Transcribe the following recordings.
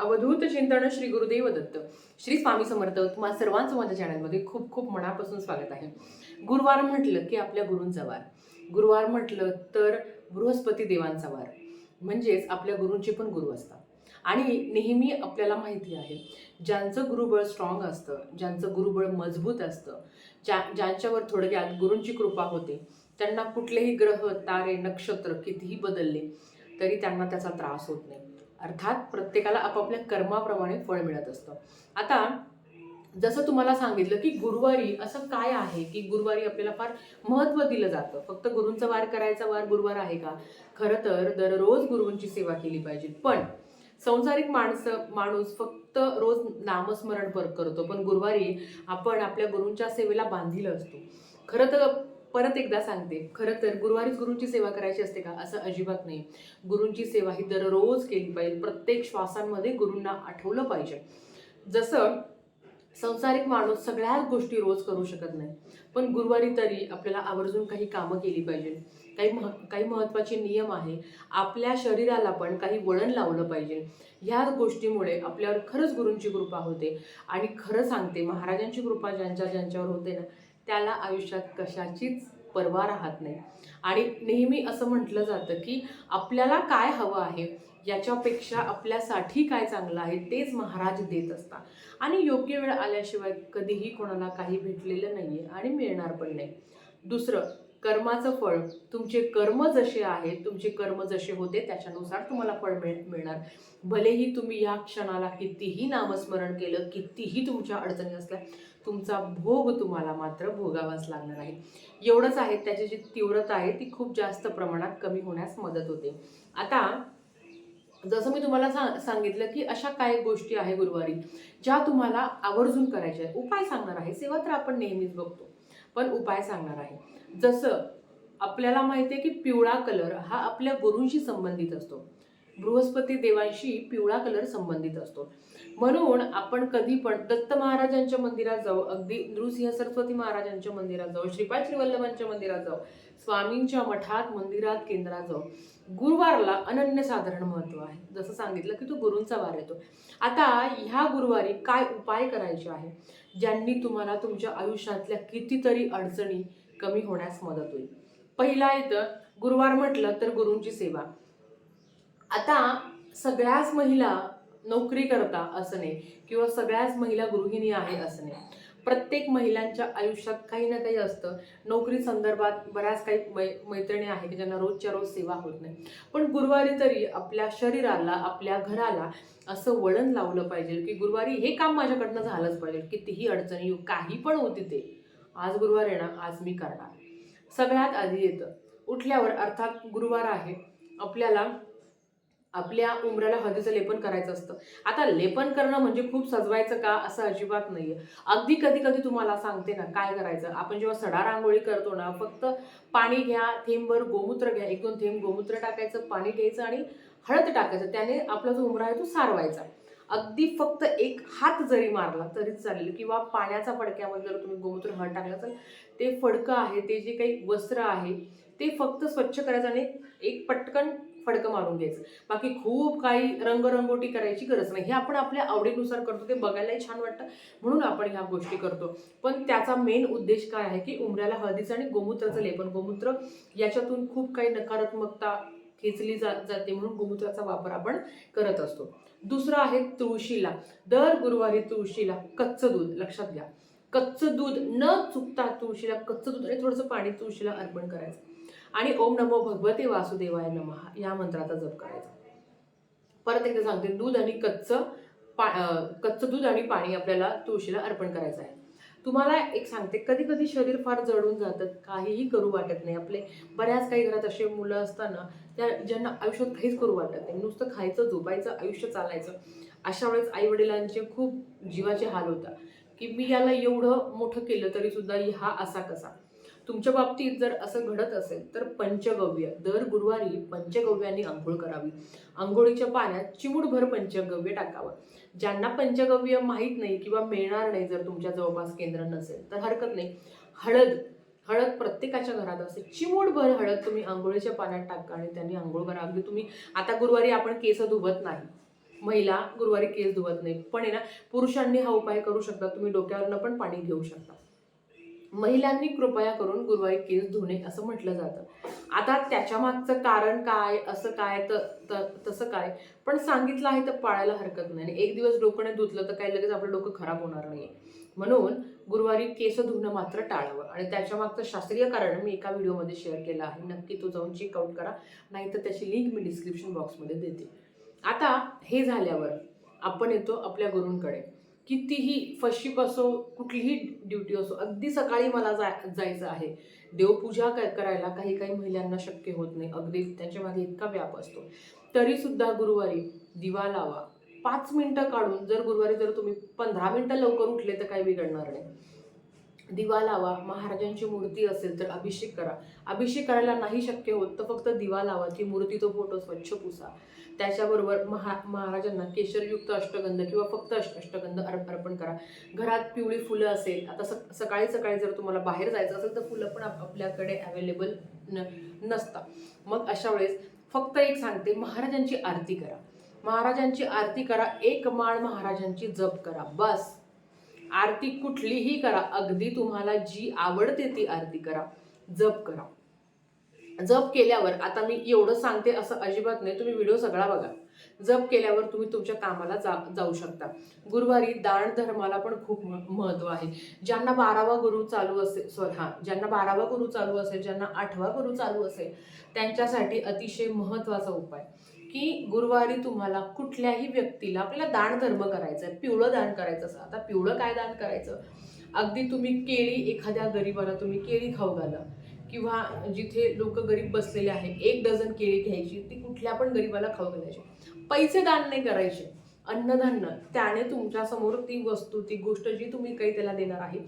अवधूत चिंतन श्री गुरुदेव दत्त. श्री स्वामी समर्थ तुम्हा सर्वांचं माझ्या चॅनलमध्ये खूप खूप मनापासून स्वागत आहे. गुरुवार म्हटलं की आपल्या गुरूंचा वार. गुरुवार म्हटलं तर बृहस्पती देवांचा वार. म्हणजेच आपल्या गुरूंचे पण गुरु असतात. आणि नेहमी आपल्याला माहिती आहे ज्यांचं गुरुबळ स्ट्रॉंग असतं ज्यांचं गुरुबळ मजबूत असतं ज्या ज्यांच्यावर थोडक्यात गुरूंची कृपा होते त्यांना कुठलेही ग्रह तारे नक्षत्र कितीही बदलले तरी त्यांना त्याचा त्रास होत नाही. अर्थात प्रत्येकाला आपापल्या कर्माप्रमाणे फळ मिळत असतं. आता जसं तुम्हाला सांगितलं की गुरुवारी असं काय आहे की गुरुवारी आपल्याला फार महत्त्व दिलं जातं? फक्त गुरूंचा वार करायचा वार गुरुवार आहे का? खरं तर दररोज गुरुंची सेवा केली पाहिजे. पण संसारिक माणसं माणूस फक्त रोज नामस्मरण पर करतो पण गुरुवारी आपण आपल्या गुरूंच्या सेवेला बांधील असतो. खरं तर परत एकदा सांगते. खरं तर गुरुवारीच गुरूंची सेवा करायची असते का? असं अजिबात नाही. गुरूंची सेवा ही दररोज केली पाहिजे. प्रत्येक श्वासांमध्ये गुरूंना आठवलं पाहिजे. जसं संसारिक माणूस सगळ्याच गोष्टी रोज करू शकत नाही. पण गुरुवारी तरी आपल्याला आवर्जून काही कामं केली पाहिजे. काही मह काही महत्त्वाचे नियम आहे. आपल्या शरीराला पण काही वळण लावलं पाहिजे. ह्या गोष्टीमुळे आपल्यावर खरंच गुरूंची कृपा होते. आणि खरं सांगते महाराजांची कृपा ज्यांच्या ज्यांच्यावर होते ना त्याला आयुष्यात कशाचीच पर्वा राहत नाही. आणि नेहमी असं म्हटलं जातं की आपल्याला काय हवं आहे याच्यापेक्षा आपल्यासाठी काय चांगलं आहे तेच महाराज देत असतात. आणि योग्य वेळ आल्याशिवाय कधीही कोणाला काही भेटलेलं नाही आहे आणि मिळणार पण नाही. दुसरं कर्माचं फळ तुमचे कर्म जसे आहेत तुमचे कर्म जसे होते त्याच्यानुसार तुम्हाला फळ मिळ मिळणार. भलेही तुम्ही या क्षणाला कितीही नामस्मरण केलं कितीही तुमच्या अडचणी असल्या तुमचा भोग तुम्हाला मात्र भोगावाच लागणार आहे. एवढंच आहे त्याची जी तीव्रता आहे ती खूप जास्त प्रमाणात कमी होण्यास मदत होते. आता जसं मी तुम्हाला सा सांगितलं की अशा काही गोष्टी आहे गुरुवारी ज्या तुम्हाला आवर्जून करायच्या आहेत. उपाय सांगणार आहे सेवा तर आपण नेहमीच बघतो. पण उपाय सांगणार आहे. जसं आपल्याला माहिती आहे की पिवळा कलर हा आपल्या गुरूंशी संबंधित असतो. बृहस्पती देवांशी पिवळा कलर संबंधित असतो. म्हणून आपण कधी पण दत्त महाराजांच्या मंदिरात जाऊ अगदी नृसिंह सरस्वती महाराजांच्या मंदिरात जाऊ श्रीपाद श्रीवल्लभांच्या मंदिरात जाऊ स्वामींच्या मठात मंदिरात केंद्रात जाऊ गुरुवारला अनन्यसाधारण महत्त्व आहे. जसं सांगितलं की तो गुरूंचा वार येतो. आता ह्या गुरुवारी काय उपाय करायचे आहे? ज्यांनी तुम्हाला तुमच्या आयुष्यातल्या कितीतरी अडचणी कमी होण्यास मदत होईल. पहिला येतं गुरुवार म्हटलं तर गुरूंची सेवा. आता सगळ्याच महिला नोकरी करता असणे किंवा सगळ्याच महिला गृहिणी आहे असणे प्रत्येक महिलांच्या आयुष्यात काही ना काही असतं. नोकरी संदर्भात बऱ्याच काही मै मैत्रिणी आहेत की ज्यांना रोजच्या रोज सेवा होत नाही. पण गुरुवारी तरी आपल्या शरीराला आपल्या घराला असं वळण लावलं पाहिजे की गुरुवारी हे काम माझ्याकडनं झालंच पाहिजे. कितीही अडचणी येऊ काही पण होती ते. आज गुरुवार येणार आज मी करणार. सगळ्यात आधी येतं. उठल्यावर अर्थात गुरुवार आहे. आपल्याला आपल्या उमऱ्याला हळदीचं लेपन करायचं असतं. आता लेपन करणं म्हणजे खूप सजवायचं का असं अजिबात नाहीये. अगदी कधी कधी तुम्हाला सांगते ना काय करायचं? आपण जेव्हा सडा रांगोळी करतो ना फक्त पाणी घ्या थेंबभर गोमूत्र घ्या एक दोन थेंब गोमूत्र टाकायचं पाणी घ्यायचं आणि हळद टाकायचं. त्याने आपला जो उमरा आहे तो सारवायचा. अगदी फक्त एक हात जरी मारला तरीच चालेल किंवा पाण्याच्या फडक्यामध्ये जर तुम्ही गोमूत्र हळद टाकलं तर ते फडकं आहे ते जे काही वस्त्र आहे ते फक्त स्वच्छ करायचं आणि एक पटकन फडकं मारून घ्यायचं. बाकी खूप काही रंगरंगोटी करायची गरज नाही. हे आपण आपल्या आवडीनुसार करतो ते बघायलाही छान वाटतं. म्हणून आपण ह्या गोष्टी करतो. पण त्याचा मेन उद्देश काय आहे की उमऱ्याला हळदीचं आणि गोमूत्राचं लेपन. गोमूत्र याच्यातून खूप काही नकारात्मकता खेचली जा जाते म्हणून गोमूत्राचा वापर आपण करत असतो. दुसरं आहे तुळशीला. दर गुरुवारी तुळशीला कच्चं दूध. लक्षात घ्या. कच्चं दूध न चुकता तुळशीला कच्चं दूध आणि थोडंसं पाणी तुळशीला अर्पण करायचं. आणि ओम नमो भगवते वासुदेवाय नमः या मंत्राचा जप करायचा. परत एकदा सांगते दूध आणि कच्चं पा कच्चं दूध आणि पाणी आपल्याला तुळशीला अर्पण करायचं आहे. तुम्हाला एक सांगते कधी कधी शरीर फार जळून जातं काहीही करू वाटत नाही. आपले बऱ्याच काही घरात असे मुलं असताना त्या ज्यांना आयुष्यात काहीच करू वाटत नाही. नुसतं खायचं झोपायचं आयुष्य चालायचं. अशा वेळेस आई वडिलांचे खूप जीवाचे हाल होता की मी याला एवढं मोठं केलं तरी सुद्धा हा असा कसा. तुमच्या बाबतीत जर असं घडत असेल तर पंचगव्य दर गुरुवारी पंचगव्यानी आंघोळ करावी. आंघोळीच्या पाण्यात चिमूटभर पंचगव्य टाकावं. ज्यांना पंचगव्य माहीत नाही किंवा मिळणार नाही जर तुमच्या जवळपास केंद्र नसेल तर हरकत नाही. हळद हळद प्रत्येकाच्या घरात असते. चिमूटभर हळद तुम्ही आंघोळीच्या पाण्यात टाका आणि त्यांनी आंघोळ करा. अगदी तुम्ही आता गुरुवारी आपण केस धुवत नाही. महिला गुरुवारी केस धुवत नाही. पण आहे ना पुरुषांनी हा उपाय करू शकता तुम्ही डोक्यावरनं पण पाणी घेऊ शकता. महिलांनी कृपया करून गुरुवारी केस धुणे असं म्हटलं जातं. आता त्याच्या मागचं कारण काय असं काय तर त- तसं काय? पण सांगितलं आहे तर पाळायला हरकत नाही. आणि एक दिवस डोकं नाही धुतलं तर काही लगेच आपलं डोकं खराब होणार नाही म्हणून गुरुवारी केस धुणं मात्र टाळावं. आणि त्याच्या मागचं शास्त्रीय कारण मी एका व्हिडिओमध्ये शेअर केलं आहे. नक्की तो जाऊन चेकआउट करा. नाहीतर त्याची लिंक मी डिस्क्रिप्शन बॉक्समध्ये देते. आता हे झाल्यावर आपण येतो आपल्या गुरूंकडे. कितीही फशीप असो कुठलीही ड्युटी असो अगदी सकाळी मला जा जायचं आहे. देवपूजा क- करायला काही काही महिलांना शक्य होत नाही. अगदी त्याच्यामध्ये इतका व्याप असतो. तरीसुद्धा गुरुवारी दिवा लावा. पाच मिनटं काढून जर गुरुवारी जर तुम्ही पंधरा मिनटं लवकर उठले तर काही बिघडणार नाही. दिवा लावा महाराजांची मूर्ती असेल तर अभिषेक करा. अभिषेक करायला नाही शक्य होत तर फक्त दिवा लावा ती मूर्ती तो फोटो स्वच्छ पुसा. त्याच्याबरोबर महा महाराजांना केशरयुक्त अष्टगंध किंवा फक्त अष्ट अष्टगंध अर्प अर्पण करा. घरात पिवळी फुलं असेल आता स सकाळी सकाळी जर तुम्हाला बाहेर जायचं असेल तर फुलं पण आप- आपल्याकडे अवेलेबल न नसतात. मग अशा वेळेस फक्त एक सांगते महाराजांची आरती करा. महाराजांची आरती करा एक माळ महाराजांची जप करा बस. आरती कुठलीही करा. अगदी तुम्हाला जी आवडते ती आरती करा. जप करा. जप केल्यावर आता मी एवढं सांगते असं अजिबात नाही. तुम्ही व्हिडिओ सगळा बघा. जप केल्यावर तुम्ही तुमच्या कामाला जा जाऊ शकता. गुरुवारी दान धर्माला पण खूप महत्त्व आहे. ज्यांना बारावा गुरु चालू असेल सॉरी हां ज्यांना बारावा गुरु चालू असेल ज्यांना आठवा गुरु चालू असेल त्यांच्यासाठी अतिशय महत्त्वाचा उपाय. की गुरुवारी तुम्हाला कुठल्याही व्यक्तीला आपल्याला दान धर्म करायचा आहे पिवळं दान करायचं असं. आता पिवळं काय दान करायचं? अगदी तुम्ही केळी एखाद्या गरीबाला तुम्ही केळी खाऊ घाला. किंवा जिथे लोक गरीब बसलेले आहे एक डझन केळी घ्यायची ती कुठल्या पण गरीबाला खाऊ घालायची. पैसे दान नाही करायचे. अन्नधान्य. त्याने तुमच्यासमोर ती वस्तू ती गोष्ट जी तुम्ही काही त्याला देणार आहे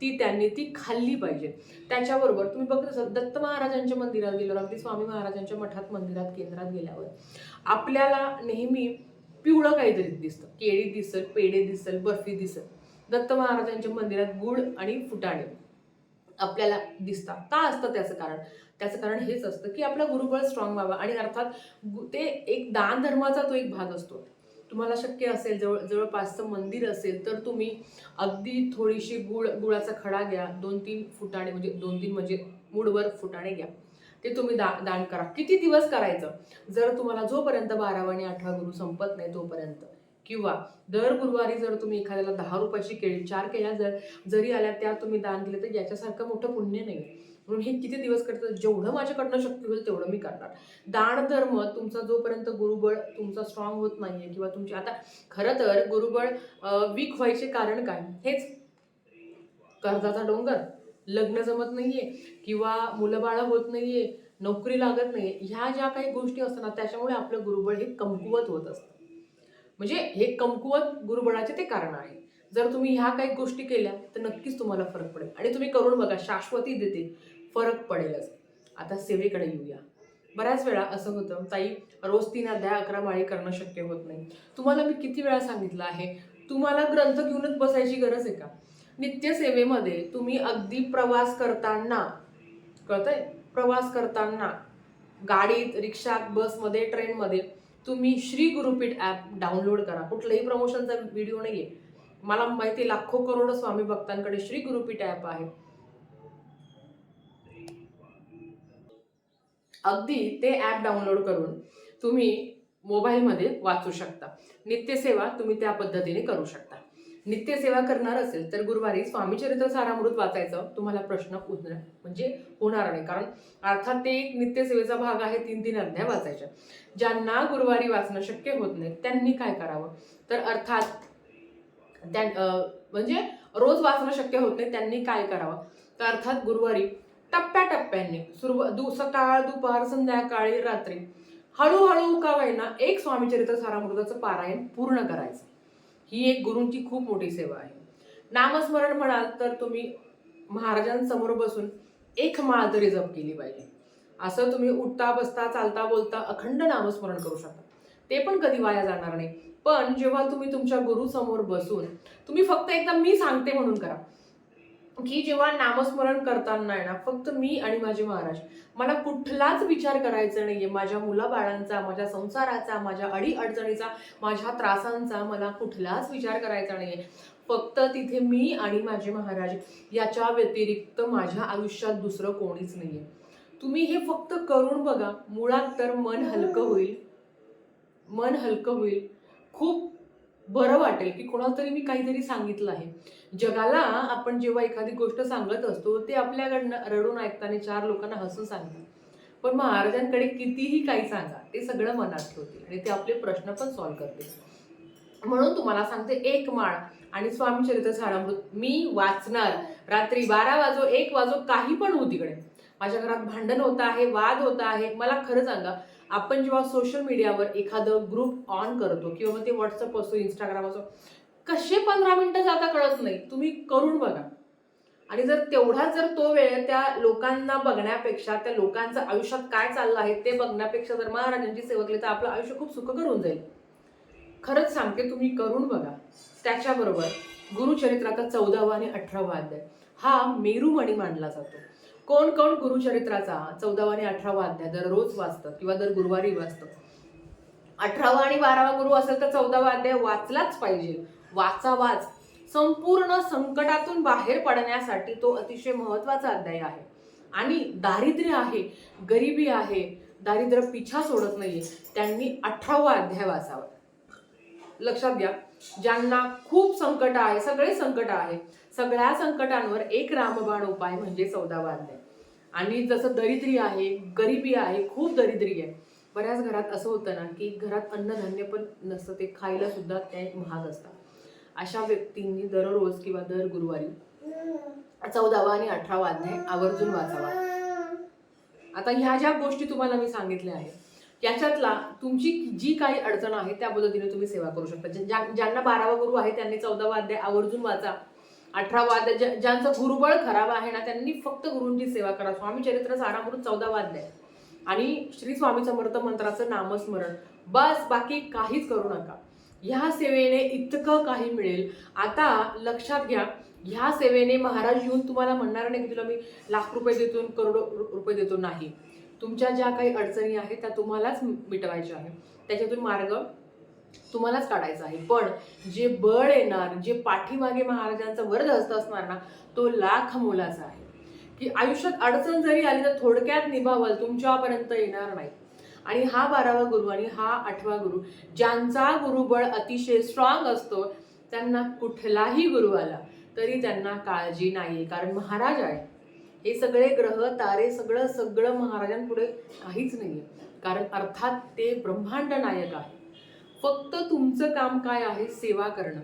ती त्यांनी ती खाल्ली पाहिजे. त्याच्याबरोबर तुम्ही बघत असाल दत्त महाराजांच्या मंदिरात गेल्यावर अगदी स्वामी महाराजांच्या मठात मंदिरात केंद्रात गेल्यावर आपल्याला नेहमी पिवळं काहीतरी दिसतं. केळी दिसल पेढे दिसल बर्फी दिसल. दत्त महाराजांच्या मंदिरात गुळ आणि फुटाणे आपल्याला दिसतात. का असतं त्याचं कारण? त्याचं कारण हेच असतं की आपला गुरुबळ स्ट्रॉंग व्हावा आणि अर्थात ते एक दान धर्माचा तो एक भाग असतो. तुम्हाला शक्य असेल जवळ जवळपासचं मंदिर असेल तर तुम्ही अगदी थोडीशी गुळ गुळाचा खडा घ्या. दोन तीन फुटाणे म्हणजे दोन तीन म्हणजे मूडवर फुटाणे घ्या. ते तुम्ही दा दान करा. किती दिवस करायचं? जर तुम्हाला जोपर्यंत बारावा आणि आठवा गुरु संपत नाही तोपर्यंत. किंवा दर गुरुवारी जर तुम्ही एखाद्याला दहा रुपयाची केळी चार केळ्या जर जरी आल्या त्या तुम्ही दान दिले तर याच्यासारखं मोठं पुण्य नाही. म्हणून हे किती दिवस करतं जेवढं माझ्याकडनं शक्य होईल तेवढं मी करणार. दान धर्म तुमचा जोपर्यंत गुरुबळ तुमचा स्ट्रॉंग होत नाहीये किंवा तुमची आता खरं तर गुरुबळ वीक व्हायचे कारण काय? हेच. कर्जाचा डोंगर. लग्न जमत नाहीये किंवा मुलंबाळं होत नाहीये नोकरी लागत नाहीये ह्या ज्या काही गोष्टी असतात ना त्याच्यामुळे आपलं गुरुबळ हे कमकुवत होत असतं. म्हणजे हे कमकुवत गुरुबळाचे ते कारण आहे. जर तुम्ही ह्या काही गोष्टी केल्या तर नक्कीच तुम्हाला फरक पडेल. आणि तुम्ही करून बघा शाश्वती देते. फरक पडेलच. आता सेवेकडे येऊया. बऱ्याच वेळा असं होतं ताई रोज तीन अध्याय अकरा माळी करणं शक्य होत नाही. तुम्हाला मी किती वेळा सांगितलं आहे? तुम्हाला ग्रंथ घेऊनच बसायची गरज आहे का? नित्यसेवेमध्ये तुम्ही अगदी प्रवास करताना कळतंय? प्रवास करताना गाडीत रिक्षात बसमध्ये ट्रेनमध्ये तुम्ही श्री गुरुपीठ ॲप डाउनलोड करा. कुठलंही प्रमोशनचा व्हिडिओ नाही आहे मला माहिती आहे, लाखो करोड स्वामी भक्तांकडे श्री गुरुपीठ ॲप आहे. अगदी ते ॲप डाउनलोड करून तुम्ही मोबाईलमध्ये वाचू शकता. नित्यसेवा तुम्ही त्या पद्धतीने करू शकता. नित्यसेवा करणार असेल तर गुरुवारी स्वामीचरित्र सारामृत वाचायचं तुम्हाला प्रश्न उद्र म्हणजे होणार नाही. कारण अर्थात ते एक नित्यसेवेचा भाग आहे तीन तीन अध्याय वाचायचे ज्यांना गुरुवारी वाचणं शक्य होत नाही त्यांनी काय करावं? तर अर्थात त्या म्हणजे रोज वाचणं शक्य होत नाही त्यांनी काय करावं? तर अर्थात गुरुवारी टप्प्याटप्प्याने सुरुवात दु सकाळ दुपार संध्याकाळी रात्री हळूहळू का होईना एक स्वामीचरित्र सारामृताचं पारायण पूर्ण करायचं. ही एक गुरूंची खूप मोठी सेवा आहे. नामस्मरण म्हणाल तर तुम्ही महाराजांसमोर बसून एक माळ तरी जप केली पाहिजे. असं तुम्ही उठता बसता चालता बोलता अखंड नामस्मरण करू शकता. ते पण कधी वाया जाणार नाही. पण जेव्हा तुम्ही तुमच्या गुरुसमोर बसून तुम्ही फक्त एकदा मी सांगते म्हणून करा. की जेव्हा नामस्मरण करताना आहे ना फक्त मी आणि माझे महाराज मला कुठलाच विचार करायचा नाहीये. माझ्या मुलाबाळांचा माझ्या संसाराचा माझ्या अडी अडचणीचा माझ्या त्रासांचा मला कुठलाच विचार करायचा नाहीये. फक्त तिथे मी आणि माझे महाराज याच्या व्यतिरिक्त माझ्या आयुष्यात दुसरं कोणीच नाहीये. तुम्ही हे फक्त करून बघा. मुळात तर मन हलकं होईल. मन हलकं होईल. खूप बरं वाटेल की कोणाला तरी मी काहीतरी सांगितलं आहे. जगाला आपण जेव्हा एखादी गोष्ट सांगत असतो ते आपल्याकडनं रडून ऐकताना चार लोकांना हसून सांगतात. पण महाराजांकडे कितीही काही सांगा ते सगळं मनात ठेवतील आणि ते आपले प्रश्न पण सॉल्व्ह करतील. म्हणून तुम्हाला सांगते एक माळ आणि स्वामी चरित्र सारामृत मी वाचणार. रात्री बारा वाजो एक वाजो काही पण होऊ तिकडे. माझ्या घरात भांडण होत आहे वाद होत आहे. मला खरं सांगा आपण जेव्हा सोशल मीडियावर एखादं ग्रुप ऑन करतो किंवा मग ते व्हॉट्सअप असो इंस्टाग्राम असो कसे पंधरा मिनटं जाता कळत नाही. तुम्ही करून बघा. आणि जर तेवढा जर तो वेळ त्या लोकांना बघण्यापेक्षा त्या लोकांचं आयुष्यात काय चाललं आहे ते बघण्यापेक्षा जर महाराजांची सेवा केली तर आपलं आयुष्य खूप सुखकर होऊन जाईल. खरंच सांगते तुम्ही करून बघा. त्याच्याबरोबर गुरुचरित्राचा चौदावा आणि अठरावा अध्याय. हा मेरुमणी मानला जातो. कोण कोण गुरुचरित्राचा? चौदावा आणि अठरावा अध्याय दररोज वाचतं किंवा दर गुरुवारी वाचतं. अठरावा आणि बारावा गुरु असेल तर चौदावा अध्याय वाचलाच पाहिजे. वाचा वाच संपूर्ण संकटातून बाहेर पडण्यासाठी तो अतिशय महत्त्वाचा अध्याय आहे. आणि दारिद्र्य आहे गरिबी आहे दारिद्र्य पिछा सोडत नाहीये. त्यांनी अठरावा अध्याय वाचावा. लक्षात घ्या. ज्यांना खूप संकट आहे सगळे संकट आहे. सगळ्या संकटांवर एक रामबाण उपाय म्हणजे चौदावा अध्याय आणि जसं दरिद्री आहे गरिबी आहे खूप दरिद्री आहे. बऱ्याच घरात असं होतं ना की घरात अन्नधान्य पण नसतं ते खायला सुद्धा ते महाग असतात. अशा व्यक्तींनी दररोज किंवा दर गुरुवारी चौदावा आणि अठरा वाद्य आवर्जून वाचावा. आता ह्या ज्या गोष्टी तुम्हाला मी सांगितल्या आहेत याच्यातला तुमची जी काही अडचण आहे त्या पद्धतीने तुम्ही सेवा करू शकता. ज्या- ज्या- ज्यांना बारावा गुरु आहे त्यांनी चौदावा अध्याय आवर्जून वाचा. अठरावा अध्याय ज्या- ज्यांचं गुरुबळ खराब आहे ना त्यांनी फक्त गुरूंची सेवा करा. स्वामी चरित्र सारामृत चौदावा अध्याय. आणि श्री स्वामी समर्थ मंत्राचं नामस्मरण. बस बाकी काहीच करू नका. ह्या सेवेने इतकं काही मिळेल. आता लक्षात घ्या ह्या सेवेने महाराज येऊन तुम्हाला म्हणणार नाही की तुला मी लाख रुपये देतो करोडो रु- रुपये देतो नाही. तुमच्या ज्या काही अडचणी आहेत त्या तुम्हालाच मिटवायच्या आहेत. त्याच्यातून मार्ग तुम्हालाच काढायचा आहे. पण जे बळ येणार जे पाठीमागे महाराजांचा वरद हस्त असणार ना तो लाख मोलाचा आहे. की आयुष्यात अडचण जरी आली तर थोडक्यात निभावल तुमच्यापर्यंत येणार नाही. आणि हा बारावा गुरु आणि हा आठवा गुरु ज्यांचा गुरुबळ अतिशय स्ट्रॉंग असतो त्यांना कुठलाही गुरु आला तरी त्यांना काळजी नाही. कारण महाराज आहे हे सगळे ग्रह तारे सगळं सगळं महाराजांपुढे काहीच नाहीये. कारण अर्थात ते ब्रह्मांड नायक आहे. फक्त तुमचं काम काय आहे? सेवा करणं.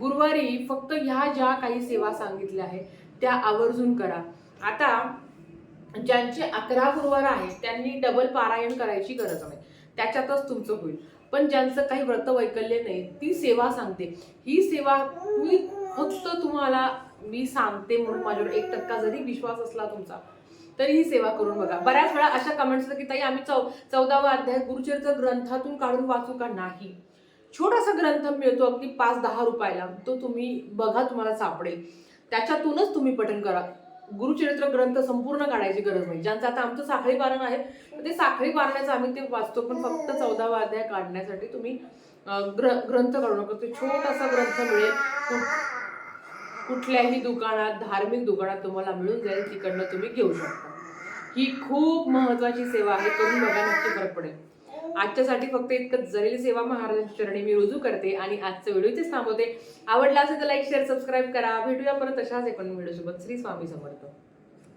गुरुवारी फक्त ह्या ज्या काही सेवा सांगितल्या आहेत त्या आवर्जून करा. आता ज्यांचे अकरा गुरुवार आहेत त्यांनी डबल पारायण करायची गरज नाही त्याच्यातच तुमचं होईल. पण ज्यांचं काही व्रत वैकल्य नाही ती सेवा सांगते. ही सेवा मी फक्त तुम्हाला मी सांगते म्हणून माझ्यावर एक टक्का जरी विश्वास असला तुमचा तरी ही सेवा करून बघा. बऱ्याच वेळा अशा कमेंट्स की ताई आम्ही चौ चौदावा अध्याय गुरुचरित्र ग्रंथातून काढून वाचू का नाही? छोटासा ग्रंथ मिळतो अगदी पाच दहा रुपयाला. तो तुम्ही बघा तुम्हाला सापडेल. त्याच्यातूनच तुम्ही पठण करा. गुरुचरित्र ग्रंथ संपूर्ण काढायची गरज नाही. ज्यांचं आता आमचं साखळी पारण आहे ते साखळी पारण्याचं आम्ही ते वाचतो. पण फक्त चौदावा अध्याय काढण्यासाठी तुम्ही ग्र ग्रंथ काढू नका. तो छोटासा ग्रंथ मिळेल. कुठल्याही दुकानात धार्मिक दुकानात तुम्हाला मिळून जाईल तिकडनं तुम्ही घेऊ शकता. ही खूप महत्वाची सेवा आहे करून बघा नक्की फरक पडेल. आजच्यासाठी फक्त इतकं जरील सेवा महाराजांच्या चरणी मी रुजू करते आणि आजचं व्हिडिओ इथेच थांबवते. आवडला असेल तर लाईक शेअर सबस्क्राईब करा. भेटूया परत अशाच एक व्हिडिओसोबत. श्री स्वामी समर्थ.